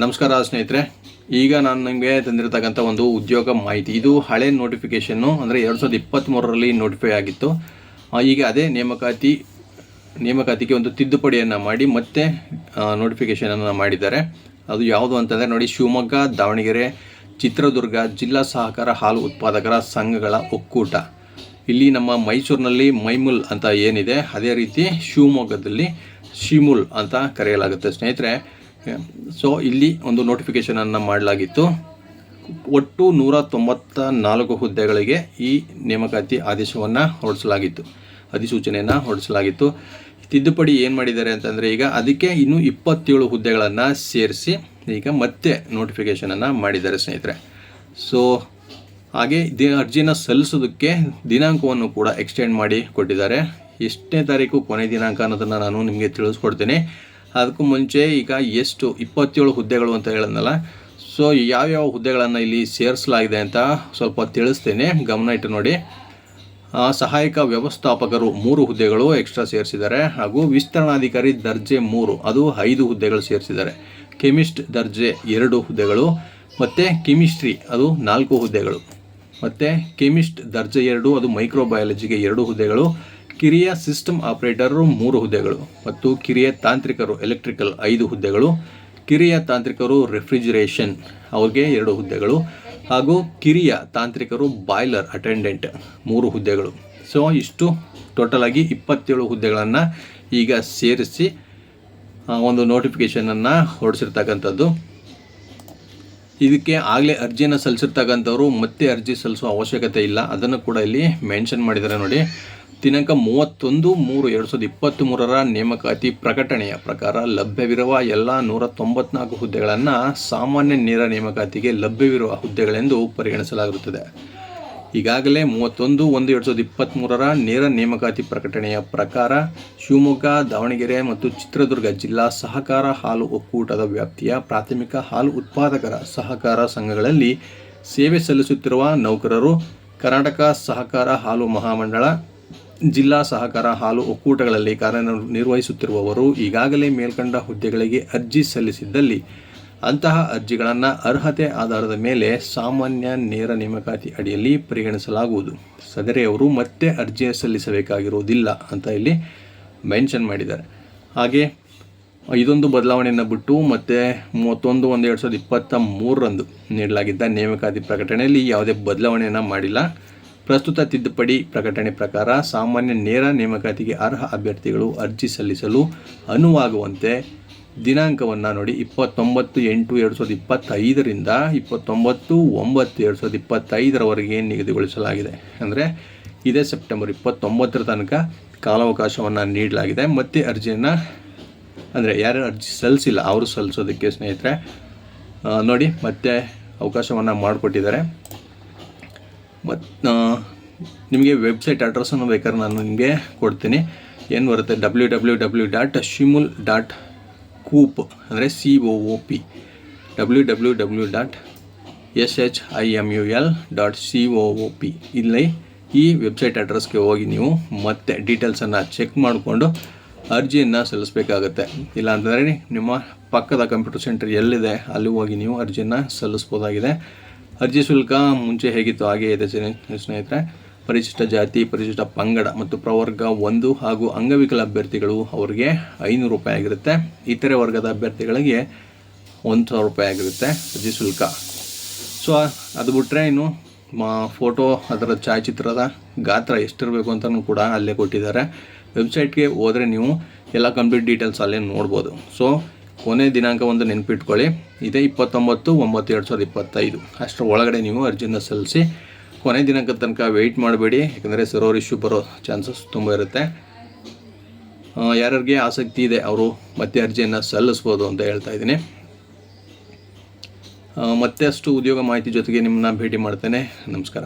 ನಮಸ್ಕಾರ ಸ್ನೇಹಿತರೆ. ಈಗ ನಾನು ನಿಮಗೆ ತಂದಿರತಕ್ಕಂಥ ಒಂದು ಉದ್ಯೋಗ ಮಾಹಿತಿ. ಇದು ಹಳೆ ನೋಟಿಫಿಕೇಷನ್ನು ಅಂದರೆ ಎರಡು ಸಾವಿರದ ಇಪ್ಪತ್ತ್ಮೂರರಲ್ಲಿ ನೋಟಿಫೈ ಆಗಿತ್ತು. ಈಗ ಅದೇ ನೇಮಕಾತಿ, ನೇಮಕಾತಿಗೆ ಒಂದು ತಿದ್ದುಪಡಿಯನ್ನು ಮಾಡಿ ಮತ್ತೆ ನೋಟಿಫಿಕೇಷನನ್ನು ಮಾಡಿದ್ದಾರೆ. ಅದು ಯಾವುದು ಅಂತಂದರೆ ನೋಡಿ, ಶಿವಮೊಗ್ಗ, ದಾವಣಗೆರೆ, ಚಿತ್ರದುರ್ಗ, ಜಿಲ್ಲಾ ಸಹಕಾರ ಹಾಲು ಉತ್ಪಾದಕರ ಸಂಘಗಳ ಒಕ್ಕೂಟ. ಇಲ್ಲಿ ನಮ್ಮ ಮೈಸೂರಿನಲ್ಲಿ ಮೈಮುಲ್ ಅಂತ ಏನಿದೆ, ಅದೇ ರೀತಿ ಶಿವಮೊಗ್ಗದಲ್ಲಿ ಶಿಮುಲ್ ಅಂತ ಕರೆಯಲಾಗುತ್ತೆ. ಸ್ನೇಹಿತರೆ ಸೊ ಇಲ್ಲಿ ಒಂದು ನೋಟಿಫಿಕೇಷನನ್ನು ಮಾಡಲಾಗಿತ್ತು. ಒಟ್ಟು ನೂರ ತೊಂಬತ್ತ ನಾಲ್ಕು ಹುದ್ದೆಗಳಿಗೆ ಈ ನೇಮಕಾತಿ ಆದೇಶವನ್ನು ಹೊರಡಿಸಲಾಗಿತ್ತು. ಅಧಿಸೂಚನೆಯನ್ನು ಹೊರಡಿಸಲಾಗಿತ್ತು. ತಿದ್ದುಪಡಿ ಏನು ಮಾಡಿದ್ದಾರೆ ಅಂತಂದರೆ, ಈಗ ಅದಕ್ಕೆ ಇನ್ನೂ ಇಪ್ಪತ್ತೇಳು ಹುದ್ದೆಗಳನ್ನು ಸೇರಿಸಿ ಈಗ ಮತ್ತೆ ನೋಟಿಫಿಕೇಷನನ್ನು ಮಾಡಿದ್ದಾರೆ ಸ್ನೇಹಿತರೆ. ಸೊ ಹಾಗೆ ದಿ ಅರ್ಜಿನ ಸಲ್ಲಿಸೋದಕ್ಕೆ ದಿನಾಂಕವನ್ನು ಕೂಡ ಎಕ್ಸ್ಟೆಂಡ್ ಮಾಡಿ ಕೊಟ್ಟಿದ್ದಾರೆ. ಎಷ್ಟನೇ ತಾರೀಕು ಕೊನೆ ದಿನಾಂಕ ಅನ್ನೋದನ್ನು ನಾನು ನಿಮಗೆ ತಿಳಿಸ್ಕೊಡ್ತೀನಿ. ಅದಕ್ಕೂ ಮುಂಚೆ ಈಗ ಎಷ್ಟು ಇಪ್ಪತ್ತೇಳು ಹುದ್ದೆಗಳು ಅಂತ ಹೇಳಿದ್ನಲ್ಲ ಸೊ ಯಾವ್ಯಾವ ಹುದ್ದೆಗಳನ್ನು ಇಲ್ಲಿ ಸೇರಿಸಲಾಗಿದೆ ಅಂತ ಸ್ವಲ್ಪ ತಿಳಿಸ್ತೇನೆ, ಗಮನ ಇಟ್ಟು ನೋಡಿ. ಸಹಾಯಕ ವ್ಯವಸ್ಥಾಪಕರು ಮೂರು ಹುದ್ದೆಗಳು ಎಕ್ಸ್ಟ್ರಾ ಸೇರಿಸಿದ್ದಾರೆ, ಹಾಗೂ ವಿಸ್ತರಣಾಧಿಕಾರಿ ದರ್ಜೆ ಮೂರು, ಅದು ಐದು ಹುದ್ದೆಗಳು ಸೇರಿಸಿದ್ದಾರೆ. ಕೆಮಿಸ್ಟ್ ದರ್ಜೆ ಎರಡು ಹುದ್ದೆಗಳು, ಮತ್ತು ಕೆಮಿಸ್ಟ್ರಿ ಅದು ನಾಲ್ಕು ಹುದ್ದೆಗಳು, ಮತ್ತು ಕೆಮಿಸ್ಟ್ ದರ್ಜೆ ಎರಡು, ಅದು ಮೈಕ್ರೋಬಯಾಲಜಿಗೆ ಎರಡು ಹುದ್ದೆಗಳು ಕಿರಿಯ ಸಿಸ್ಟಮ್ ಆಪರೇಟರ್ ಮೂರು ಹುದ್ದೆಗಳು ಮತ್ತು ಕಿರಿಯ ತಾಂತ್ರಿಕರು ಎಲೆಕ್ಟ್ರಿಕಲ್ ಐದು ಹುದ್ದೆಗಳು, ಕಿರಿಯ ತಾಂತ್ರಿಕರು ರೆಫ್ರಿಜರೇಷನ್ ಅವ್ರಿಗೆ ಎರಡು ಹುದ್ದೆಗಳು ಹಾಗೂ ಕಿರಿಯ ತಾಂತ್ರಿಕರು ಬಾಯ್ಲರ್ ಅಟೆಂಡೆಂಟ್ ಮೂರು ಹುದ್ದೆಗಳು. ಸೊ ಇಷ್ಟು ಟೋಟಲ್ ಆಗಿ ಇಪ್ಪತ್ತೇಳು ಹುದ್ದೆಗಳನ್ನು ಈಗ ಸೇರಿಸಿ ಒಂದು ನೋಟಿಫಿಕೇಷನನ್ನು ಹೊರಡಿಸಿರ್ತಕ್ಕಂಥದ್ದು. ಇದಕ್ಕೆ ಆಗಲೇ ಅರ್ಜಿಯನ್ನು ಸಲ್ಲಿಸಿರ್ತಕ್ಕಂಥವ್ರು ಮತ್ತೆ ಅರ್ಜಿ ಸಲ್ಲಿಸುವ ಅವಶ್ಯಕತೆ ಇಲ್ಲ. ಅದನ್ನು ಕೂಡ ಇಲ್ಲಿ ಮೆನ್ಷನ್ ಮಾಡಿದ್ದಾರೆ ನೋಡಿ. ದಿನಾಂಕ ಮೂವತ್ತೊಂದು ಮೂರು ಎರಡು ಸಾವಿರದ ಇಪ್ಪತ್ತ್ಮೂರರ ನೇಮಕಾತಿ ಪ್ರಕಟಣೆಯ ಪ್ರಕಾರ ಲಭ್ಯವಿರುವ ಎಲ್ಲ ನೂರ ತೊಂಬತ್ನಾಲ್ಕು ಹುದ್ದೆಗಳನ್ನು ಸಾಮಾನ್ಯ ನೇರ ನೇಮಕಾತಿಗೆ ಲಭ್ಯವಿರುವ ಹುದ್ದೆಗಳೆಂದು ಪರಿಗಣಿಸಲಾಗುತ್ತದೆ. ಈಗಾಗಲೇ ಮೂವತ್ತೊಂದು ಒಂದು ಎರಡು ಸಾವಿರದ ಇಪ್ಪತ್ತ್ಮೂರರ ನೇರ ನೇಮಕಾತಿ ಪ್ರಕಟಣೆಯ ಪ್ರಕಾರ ಶಿವಮೊಗ್ಗ, ದಾವಣಗೆರೆ ಮತ್ತು ಚಿತ್ರದುರ್ಗ ಜಿಲ್ಲಾ ಸಹಕಾರ ಹಾಲು ಒಕ್ಕೂಟದ ವ್ಯಾಪ್ತಿಯ ಪ್ರಾಥಮಿಕ ಹಾಲು ಉತ್ಪಾದಕರ ಸಹಕಾರ ಸಂಘಗಳಲ್ಲಿ ಸೇವೆ ಸಲ್ಲಿಸುತ್ತಿರುವ ನೌಕರರು ಕರ್ನಾಟಕ ಸಹಕಾರ ಹಾಲು ಮಹಾಮಂಡಳ ಜಿಲ್ಲಾ ಸಹಕಾರ ಹಾಲು ಒಕ್ಕೂಟಗಳಲ್ಲಿ ಕಾರ್ಯನಿರ್ವಹಿಸುತ್ತಿರುವವರು ಈಗಾಗಲೇ ಮೇಲ್ಕಂಡ ಹುದ್ದೆಗಳಿಗೆ ಅರ್ಜಿ ಸಲ್ಲಿಸಿದ್ದಲ್ಲಿ ಅಂತಹ ಅರ್ಜಿಗಳನ್ನು ಅರ್ಹತೆ ಆಧಾರದ ಮೇಲೆ ಸಾಮಾನ್ಯ ನೇರ ನೇಮಕಾತಿ ಅಡಿಯಲ್ಲಿ ಪರಿಗಣಿಸಲಾಗುವುದು. ಸದರಿಯವರು ಮತ್ತೆ ಅರ್ಜಿ ಸಲ್ಲಿಸಬೇಕಾಗಿರುವುದಿಲ್ಲ ಅಂತ ಇಲ್ಲಿ ಮೆನ್ಷನ್ ಮಾಡಿದ್ದಾರೆ. ಹಾಗೆ ಇದೊಂದು ಬದಲಾವಣೆಯನ್ನು ಬಿಟ್ಟು ಮತ್ತೆ ಮೂವತ್ತೊಂದು ಒಂದು ಎರಡು ಸಾವಿರದ ಇಪ್ಪತ್ತ ಮೂರರಂದು ನೀಡಲಾಗಿದ್ದ ನೇಮಕಾತಿ ಪ್ರಕಟಣೆಯಲ್ಲಿ ಯಾವುದೇ ಬದಲಾವಣೆಯನ್ನು ಮಾಡಿಲ್ಲ. ಪ್ರಸ್ತುತ ತಿದ್ದುಪಡಿ ಪ್ರಕಟಣೆ ಪ್ರಕಾರ ಸಾಮಾನ್ಯ ನೇರ ನೇಮಕಾತಿಗೆ ಅರ್ಹ ಅಭ್ಯರ್ಥಿಗಳು ಅರ್ಜಿ ಸಲ್ಲಿಸಲು ಅನುವಾಗುವಂತೆ ದಿನಾಂಕವನ್ನು ನೋಡಿ ಇಪ್ಪತ್ತೊಂಬತ್ತು ಎಂಟು ಎರಡು ಸಾವಿರದ ಇಪ್ಪತ್ತೈದರಿಂದ ಇಪ್ಪತ್ತೊಂಬತ್ತು ಒಂಬತ್ತು ಎರಡು ಸಾವಿರದ ಇಪ್ಪತ್ತೈದರವರೆಗೆ ನಿಗದಿಗೊಳಿಸಲಾಗಿದೆ. ಅಂದರೆ ಇದೇ ಸೆಪ್ಟೆಂಬರ್ ಇಪ್ಪತ್ತೊಂಬತ್ತರ ತನಕ ಕಾಲಾವಕಾಶವನ್ನು ನೀಡಲಾಗಿದೆ. ಮತ್ತೆ ಅರ್ಜಿಯನ್ನು ಅಂದರೆ ಯಾರು ಅರ್ಜಿ ಸಲ್ಲಿಸಿಲ್ಲ, ಅವರು ಸಲ್ಲಿಸೋದಕ್ಕೆ ಸ್ನೇಹಿತರೆ ನೋಡಿ ಮತ್ತೆ ಅವಕಾಶವನ್ನು ಮಾಡಿಕೊಟ್ಟಿದ್ದಾರೆ. ಮತ್ತು ನಿಮಗೆ ವೆಬ್ಸೈಟ್ ಅಡ್ರೆಸ್ಸನ್ನು ಬೇಕಾದ್ರೆ ನಾನು ನಿಮಗೆ ಕೊಡ್ತೀನಿ. ಏನು ಬರುತ್ತೆ? W W W dot Shimul dot coop ಅಂದರೆ C O O P W W W dot S H I M U L dot C O O P ಇಲ್ಲಿ ಈ ವೆಬ್ಸೈಟ್ ಅಡ್ರೆಸ್ಗೆ ಹೋಗಿ ನೀವು ಮತ್ತೆ ಡೀಟೇಲ್ಸನ್ನು ಚೆಕ್ ಮಾಡಿಕೊಂಡು ಅರ್ಜಿಯನ್ನು ಸಲ್ಲಿಸಬೇಕಾಗತ್ತೆ. ಇಲ್ಲಾಂತಂದರೆ ನಿಮ್ಮ ಪಕ್ಕದ ಕಂಪ್ಯೂಟರ್ ಸೆಂಟರ್ ಎಲ್ಲಿದೆ, ಅಲ್ಲಿ ಹೋಗಿ ನೀವು ಅರ್ಜಿಯನ್ನು ಸಲ್ಲಿಸ್ಬೋದಾಗಿದೆ. ಅರ್ಜಿ ಶುಲ್ಕ ಮುಂಚೆ ಹೇಗಿತ್ತು, ಹಾಗೆ ಇದೆ ಸ್ನೇ- ಸ್ನೇಹಿತರೆ. ಪರಿಶಿಷ್ಟ ಜಾತಿ, ಪರಿಶಿಷ್ಟ ಪಂಗಡ ಮತ್ತು ಪ್ರವರ್ಗ ಒಂದು ಹಾಗೂ ಅಂಗವಿಕಲ ಅಭ್ಯರ್ಥಿಗಳು ಅವರಿಗೆ ಐನೂರು ರೂಪಾಯಿ ಆಗಿರುತ್ತೆ. ಇತರೆ ವರ್ಗದ ಅಭ್ಯರ್ಥಿಗಳಿಗೆ ಒಂದು ಸಾವಿರ ರೂಪಾಯಿ ಆಗಿರುತ್ತೆ ಅರ್ಜಿ ಶುಲ್ಕ. ಸೊ ಅದು ಬಿಟ್ಟರೆ ಇನ್ನು ಫೋಟೋ ಅದರ ಛಾಯಾಚಿತ್ರದ ಗಾತ್ರ ಎಷ್ಟಿರಬೇಕು ಅಂತಲೂ ಕೂಡ ಅಲ್ಲೇ ಕೊಟ್ಟಿದ್ದಾರೆ. ವೆಬ್ಸೈಟ್ಗೆ ಹೋದರೆ ನೀವು ಎಲ್ಲ ಕಂಪ್ಲೀಟ್ ಡೀಟೇಲ್ಸ್ ಅಲ್ಲೇ ನೋಡ್ಬೋದು. ಸೊ ಕೊನೆ ದಿನಾಂಕ ಒಂದು ನೆನಪಿಟ್ಕೊಳ್ಳಿ. ಇದೇ ಇಪ್ಪತ್ತೊಂಬತ್ತು, ಒಂಬತ್ತು ಎರಡು ಸಾವಿರದ ಇಪ್ಪತ್ತೈದು. ಅಷ್ಟರ ಒಳಗಡೆ ನೀವು ಅರ್ಜಿನ ಸಲ್ಲಿಸಿ ಕೊನೆ ದಿನಾಂಕದ ತನಕ ವೆಯ್ಟ್ ಮಾಡಬೇಡಿ. ಯಾಕಂದರೆ ಸರ್ವರ್ ಇಶ್ಯೂ ಬರೋ ಚಾನ್ಸಸ್ ತುಂಬ ಇರುತ್ತೆ. ಯಾರ್ಯಾರಿಗೆ ಆಸಕ್ತಿ ಇದೆ ಅವರು ಮತ್ತೆ ಅರ್ಜಿಯನ್ನು ಸಲ್ಲಿಸ್ಬೋದು ಅಂತ ಹೇಳ್ತಾ ಇದ್ದೀನಿ. ಮತ್ತೆ ಅಷ್ಟು ಉದ್ಯೋಗ ಮಾಹಿತಿ ಜೊತೆಗೆ ನಿಮ್ಮನ್ನ ಭೇಟಿ ಮಾಡ್ತೇನೆ. ನಮಸ್ಕಾರ.